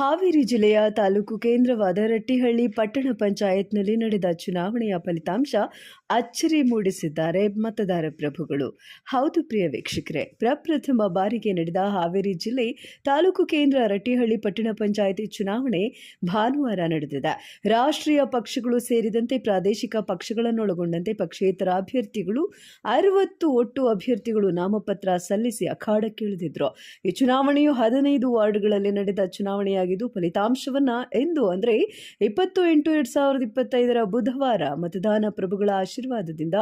ಹಾವೇರಿ ಜಿಲ್ಲೆಯ ತಾಲೂಕು ಕೇಂದ್ರವಾದ ರಟ್ಟಿಹಳ್ಳಿ ಪಟ್ಟಣ ಪಂಚಾಯತ್ನಲ್ಲಿ ನಡೆದ ಚುನಾವಣೆಯ ಫಲಿತಾಂಶ ಅಚ್ಚರಿ ಮೂಡಿಸಿದ್ದಾರೆ ಮತದಾರ ಪ್ರಭುಗಳು. ಹೌದು ಪ್ರಿಯ ವೀಕ್ಷಕರೇ, ಪ್ರಪ್ರಥಮ ಬಾರಿಗೆ ನಡೆದ ಹಾವೇರಿ ಜಿಲ್ಲೆ ತಾಲೂಕು ಕೇಂದ್ರ ರಟ್ಟಿಹಳ್ಳಿ ಪಟ್ಟಣ ಪಂಚಾಯಿತಿ ಚುನಾವಣೆ ಭಾನುವಾರ ನಡೆದಿದೆ. ರಾಷ್ಟ್ರೀಯ ಪಕ್ಷಗಳು ಸೇರಿದಂತೆ ಪ್ರಾದೇಶಿಕ ಪಕ್ಷಗಳನ್ನೊಳಗೊಂಡಂತೆ ಪಕ್ಷೇತರ ಅಭ್ಯರ್ಥಿಗಳು ಅರವತ್ತು ಒಟ್ಟು ಅಭ್ಯರ್ಥಿಗಳು ನಾಮಪತ್ರ ಸಲ್ಲಿಸಿ ಅಖಾಡಕ್ಕಿಳಿದಿದ್ರು. ಈ ಚುನಾವಣೆಯು ಹದಿನೈದು ವಾರ್ಡ್ಗಳಲ್ಲಿ ನಡೆದ ಚುನಾವಣೆಯಾಗಿದ್ದು ಫಲಿತಾಂಶವನ್ನ ಎಂದು ಅಂದರೆ ಇಪ್ಪತ್ತು ಎಂಟು ಎರಡು ಸಾವಿರದ ಇಪ್ಪತ್ತೈದರ ಬುಧವಾರ ಮತದಾನ ಪ್ರಭುಗಳ ಆಶೀರ್ವಾದದಿಂದ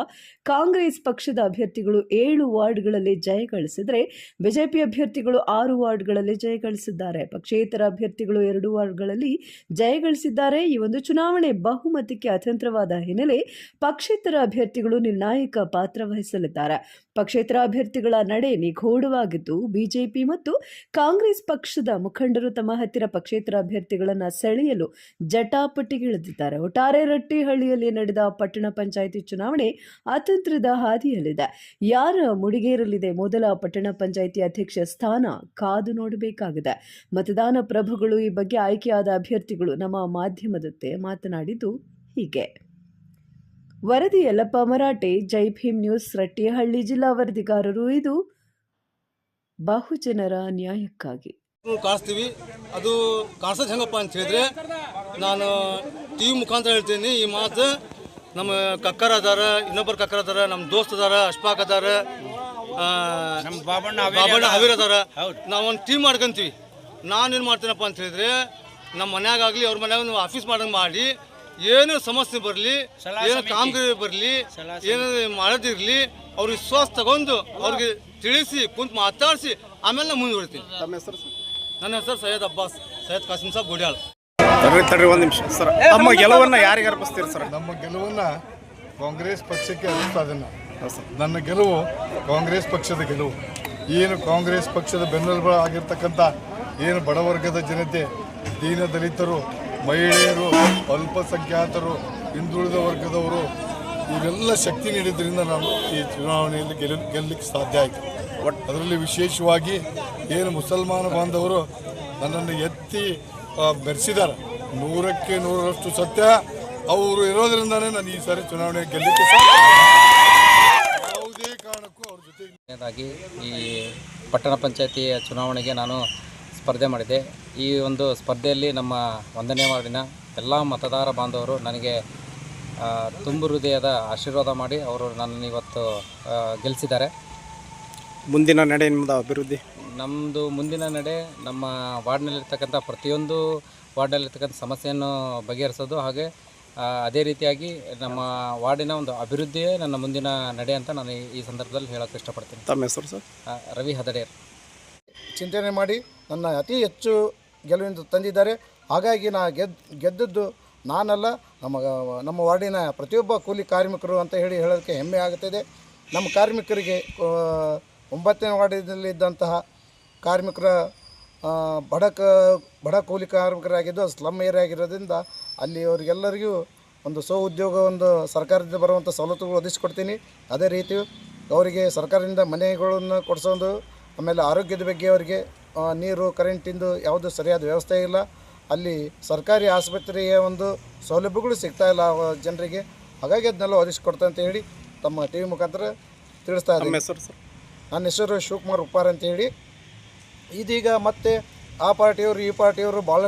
ಕಾಂಗ್ರೆಸ್ ಪಕ್ಷದ ಅಭ್ಯರ್ಥಿಗಳು ಏಳು ವಾರ್ಡ್ಗಳಲ್ಲಿ ಜಯ ಗಳಿಸಿದರೆ ಬಿಜೆಪಿ ಅಭ್ಯರ್ಥಿಗಳು ಆರು ವಾರ್ಡ್ಗಳಲ್ಲಿ ಜಯ ಗಳಿಸಿದ್ದಾರೆ. ಪಕ್ಷೇತರ ಅಭ್ಯರ್ಥಿಗಳು ಎರಡು ವಾರ್ಡ್ಗಳಲ್ಲಿ ಜಯ ಗಳಿಸಿದ್ದಾರೆ. ಈ ಒಂದು ಚುನಾವಣೆ ಬಹುಮತಕ್ಕೆ ಅತಂತ್ರವಾದ ಹಿನ್ನೆಲೆ ಪಕ್ಷೇತರ ಅಭ್ಯರ್ಥಿಗಳು ನಿರ್ಣಾಯಕ ಪಾತ್ರ ವಹಿಸಲಿದ್ದಾರೆ. ಪಕ್ಷೇತರ ಅಭ್ಯರ್ಥಿಗಳ ನಡೆ ನಿಗೂಢವಾಗಿದ್ದು ಬಿಜೆಪಿ ಮತ್ತು ಕಾಂಗ್ರೆಸ್ ಪಕ್ಷದ ಮುಖಂಡರು ತಮ್ಮ ಹತ್ತಿರ ಪಕ್ಷೇತರ ಅಭ್ಯರ್ಥಿಗಳನ್ನು ಸೆಳೆಯಲು ಜಟಾಪಟಿಗಿಳಿದಿದ್ದಾರೆ. ಒಟ್ಟಾರೆ ರಟ್ಟಿಹಳ್ಳಿಯಲ್ಲಿ ನಡೆದ ಪಟ್ಟಣ ಪಂಚಾಯಿತಿ ಚುನಾವಣೆ ಅತಂತ್ರದ ಹಾದಿಯಲ್ಲಿದೆ. ಯಾರ ಮುಡಿಗೇರಲಿದೆ? ಮೊದಲ ಪಟ್ಟಣ ಪಂಚಾಯಿತಿ ಅಧ್ಯಕ್ಷ ಸ್ಥಾನ ಕಾದು ನೋಡಬೇಕಾಗಿದೆ. ಮತದಾನ ಪ್ರಭುಗಳು ಈ ಬಗ್ಗೆ ಆಯ್ಕೆಯಾದ ಅಭ್ಯರ್ಥಿಗಳು ನಮ್ಮ ಮಾಧ್ಯಮದತ್ತೆ ಮಾತನಾಡಿದ್ದು ಹೀಗೆ. ವರದಿ ಯಲ್ಲಪ್ಪ ಮರಾಠೆ, ಜೈ ಭೀಮ್ ನ್ಯೂಸ್, ರಟ್ಟಿಹಳ್ಳಿ ಜಿಲ್ಲಾ ವರದಿಗಾರರು. ಇದು ಬಹುಜನರ ನ್ಯಾಯಕ್ಕಾಗಿ. ಕಾಣಿಸ್ತೀವಿ. ಅದು ಕಾಣಿಸೋದು ಹೆಂಗಪ್ಪ ಅಂತ ಹೇಳಿದ್ರೆ ನಾನು ಟಿ ವಿ ಮುಖಾಂತರ ಹೇಳ್ತೀನಿ ಈ ಮಾತು ನಮ್ಮ ಕಕ್ಕರ ಅದಾರ ಇನ್ನೊಬ್ಬರು ಕಕ್ಕರ್ ಅದಾರ ನಮ್ಮ ದೋಸ್ತ್ ಅದಾರ ಅಶ್ಫಾಕ್ ಅದಾರ ನಮ್ಮ ಬಾಬಣ್ಣ ಬಾಬಣ್ಣ ಹಾವೇರಿ ಅದಾರ. ನಾವೊಂದು ಟೀಮ್ ಮಾಡ್ಕೊಂತೀವಿ. ನಾನೇನು ಮಾಡ್ತೀನಪ್ಪ ಅಂತ ಹೇಳಿದ್ರೆ ನಮ್ಮ ಮನ್ಯಾಗಾಗಲಿ ಅವ್ರ ಮನ್ಯಾಗ ನೀವು ಆಫೀಸ್ ಮಾಡಂಗೆ ಮಾಡಿ ಏನು ಸಮಸ್ಯೆ ಬರಲಿ ಏನು. ಕಾಮಗಾರಿ ಬರಲಿ ಏನು ಮಾಡೋದಿರಲಿ ಅವ್ರಿಗೆ ವಿಶ್ವಾಸ ತಗೊಂಡು ಅವ್ರಿಗೆ ತಿಳಿಸಿ ಕುಂತು ಮಾತಾಡಿಸಿ ಆಮೇಲೆ ನಾನು ಮುಂದುವರಿತೀವಿ ತಮ್ಮ ಹೆಸರು ಸರ್? ನನ್ನ ಹೆಸರು ಸೈಯದ್ ಅಬ್ಬಾಸ್ ಸೈಯದ್ ಕಾಸಿಂ ಸಾಬ್ ಗುಡಿಯಾಳ್. ತಡ್ರಿ ತಡ್ರಿ ಒಂದು ನಿಮಿಷ. ಸರ್ ನಮ್ಮ ಗೆಲುವನ್ನ ಯಾರಿಗೆ ಅರ್ಪಿಸ್ತೀರಿ ಸರ್? ನಮ್ಮ ಗೆಲುವನ್ನ ಕಾಂಗ್ರೆಸ್ ಪಕ್ಷಕ್ಕೆ ಅರ್ಪಿಸ್ತಾ ಇದನ್ನ ಸರ್. ನನ್ನ ಗೆಲುವು ಕಾಂಗ್ರೆಸ್ ಪಕ್ಷದ ಗೆಲುವು. ಏನು ಕಾಂಗ್ರೆಸ್ ಪಕ್ಷದ ಬೆನ್ನೆಲುಬು ಆಗಿರ್ತಕ್ಕಂಥ ಏನು ಬಡವರ್ಗದ ಜನತೆ ದೀನ ದಲಿತರು ಮಹಿಳೆಯರು ಅಲ್ಪಸಂಖ್ಯಾತರು ಹಿಂದುಳಿದ ವರ್ಗದವರು ಇವೆಲ್ಲ ಶಕ್ತಿ ನೀಡಿದ್ರಿಂದ ನಾನು ಈ ಚುನಾವಣೆಯಲ್ಲಿ ಗೆಲ್ಲ ಗೆಲ್ಲಲಿಕ್ಕೆ ಸಾಧ್ಯ ಆಯಿತು. ಬಟ್ ಅದರಲ್ಲಿ ವಿಶೇಷವಾಗಿ ಏನು ಮುಸಲ್ಮಾನ ಬಾಂಧವರು ನನ್ನನ್ನು ಎತ್ತಿ ಬೆರೆಸಿದ್ದಾರೆ. ನೂರಕ್ಕೆ ನೂರರಷ್ಟು ಸತ್ಯ. ಅವರು ಇರೋದ್ರಿಂದನೇ ನಾನು ಈ ಸಾರಿ ಚುನಾವಣೆ ಗೆಲ್ಲಕ್ಕೆ ಯಾವುದೇ ಕಾರಣಕ್ಕೂ ಅವ್ರ ಜೊತೆಗೆ ಈ ಪಟ್ಟಣ ಪಂಚಾಯತಿ ಚುನಾವಣೆಗೆ ನಾನು ಸ್ಪರ್ಧೆ ಮಾಡಿದೆ. ಈ ಒಂದು ಸ್ಪರ್ಧೆಯಲ್ಲಿ ನಮ್ಮ ಒಂದನೇ ವಾರ್ಡಿನ ಎಲ್ಲ ಮತದಾರ ಬಾಂಧವರು ನನಗೆ ತುಂಬು ಹೃದಯದ ಆಶೀರ್ವಾದ ಮಾಡಿ ಅವರು ನನ್ನನ್ನು ಇವತ್ತು ಗೆಲ್ಲಿಸಿದ್ದಾರೆ ಮುಂದಿನ ನಡೆಯಿಂದ ನಿಮ್ಮದು ಅಭಿವೃದ್ಧಿ. ನಮ್ಮದು ಮುಂದಿನ ನಡೆ ನಮ್ಮ ವಾರ್ಡ್ನಲ್ಲಿರ್ತಕ್ಕಂಥ ಪ್ರತಿಯೊಂದು ವಾರ್ಡ್ನಲ್ಲಿರ್ತಕ್ಕಂಥ ಸಮಸ್ಯೆಯನ್ನು ಬಗೆಹರಿಸೋದು ಹಾಗೆ ಅದೇ ರೀತಿಯಾಗಿ ನಮ್ಮ ವಾರ್ಡಿನ ಒಂದು ಅಭಿವೃದ್ಧಿಯೇ ನನ್ನ ಮುಂದಿನ ನಡೆ ಅಂತ ನಾನು ಈ- ಈ ಸಂದರ್ಭದಲ್ಲಿ ಹೇಳೋಕ್ಕೆ ಇಷ್ಟಪಡ್ತೀನಿ. ತಮ್ಮ ಹೆಸರು ಸರ್? ರವಿ ಹದಡೇರ್ ಚಿಂತನೆ ಮಾಡಿ ನನ್ನ ಅತಿ ಹೆಚ್ಚು ಗೆಲುವಿನ ತಂದಿದ್ದಾರೆ. ಹಾಗಾಗಿ ನಾ ಗೆದ್ದು ಗೆದ್ದದ್ದು ನಾನಲ್ಲ ನಮ್ಮ ನಮ್ಮ ವಾರ್ಡಿನ ಪ್ರತಿಯೊಬ್ಬ ಕೂಲಿ ಕಾರ್ಮಿಕರು ಅಂತ ಹೇಳಿ ಹೇಳೋದಕ್ಕೆ ಹೆಮ್ಮೆ ಆಗುತ್ತದೆ. ನಮ್ಮ ಕಾರ್ಮಿಕರಿಗೆ ಒಂಬತ್ತನೇ ವಾರ್ಡಿನಲ್ಲಿದ್ದಂತಹ ಕಾರ್ಮಿಕರ ಬಡಕ ಬಡ ಕ ಬಡ ಕೂಲಿ ಕಾರ್ಮಿಕರಾಗಿದ್ದು ಸ್ಲಮ್ ಏರಿಯಾ ಆಗಿರೋದ್ರಿಂದ ಅಲ್ಲಿ ಅವರಿಗೆಲ್ಲರಿಗೂ ಒಂದು ಸ್ವ ಉದ್ಯೋಗ ಒಂದು ಸರ್ಕಾರದಿಂದ ಬರುವಂಥ ಸವಲತ್ತುಗಳು ಒದಗಿಸ್ಕೊಡ್ತೀನಿ. ಅದೇ ರೀತಿ ಅವರಿಗೆ ಸರ್ಕಾರದಿಂದ ಮನೆಗಳನ್ನು ಕೊಡಿಸೋದು ಆಮೇಲೆ ಆರೋಗ್ಯದ ಬಗ್ಗೆ ಅವರಿಗೆ ನೀರು ಕರೆಂಟಿಂದು ಯಾವುದು ಸರಿಯಾದ ವ್ಯವಸ್ಥೆ ಇಲ್ಲ. ಅಲ್ಲಿ ಸರ್ಕಾರಿ ಆಸ್ಪತ್ರೆಯ ಒಂದು ಸೌಲಭ್ಯಗಳು ಸಿಗ್ತಾ ಇಲ್ಲ ಜನರಿಗೆ. ಹಾಗಾಗಿ ಅದನ್ನೆಲ್ಲ ಒದಗಿಸ್ಕೊಡ್ತಾ ಅಂತ ಹೇಳಿ ತಮ್ಮ ಟಿ ವಿ ಮುಖಾಂತರ ತಿಳಿಸ್ತಾ ಇದ್ದೀನಿ. ನನ್ನ ಹೆಸರು ಶಿವಕುಮಾರ್ ಉಪ್ಪಾರ್ ಅಂತ ಹೇಳಿ. ಇದೀಗ ಮತ್ತೆ ಆ ಪಾರ್ಟಿಯವರು ಈ ಪಾರ್ಟಿಯವರು ಭಾಳಷ್ಟು